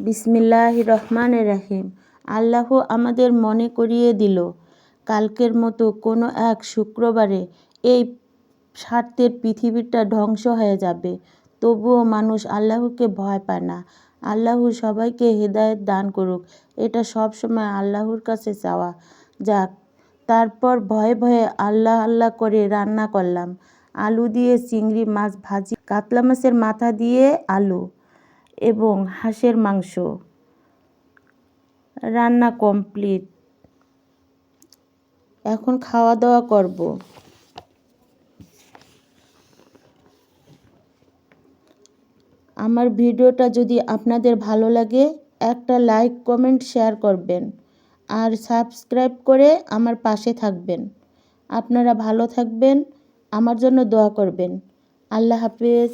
বিসমিল্লাহ রহমান রাহিম। আল্লাহ আমাদের মনে করিয়ে দিল, কালকের মতো কোনো এক শুক্রবারে এই স্বার্থের পৃথিবীটা ধ্বংস হয়ে যাবে, তবুও মানুষ আল্লাহকে ভয় পায় না। আল্লাহ সবাইকে হৃদায়ত দান করুক, এটা সব সময় আল্লাহর কাছে চাওয়া যাক। তারপর ভয়ে ভয়ে আল্লাহ আল্লাহ করে রান্না করলাম। আলু দিয়ে চিংড়ি মাছ ভাজি, কাতলা মাছের মাথা দিয়ে আলু। এবং হাঁসের মাংস। রান্না কমপ্লিট। এখন খাওয়া দাওয়া করব। আমার ভিডিওটা যদি আপনাদের ভালো লাগে, একটা লাইক, কমেন্ট, শেয়ার করবেন। আর সাবস্ক্রাইব করে আমার পাশে থাকবেন। আপনারা ভালো থাকবেন, আমার জন্য দোয়া করবেন। আল্লাহ হাফেজ।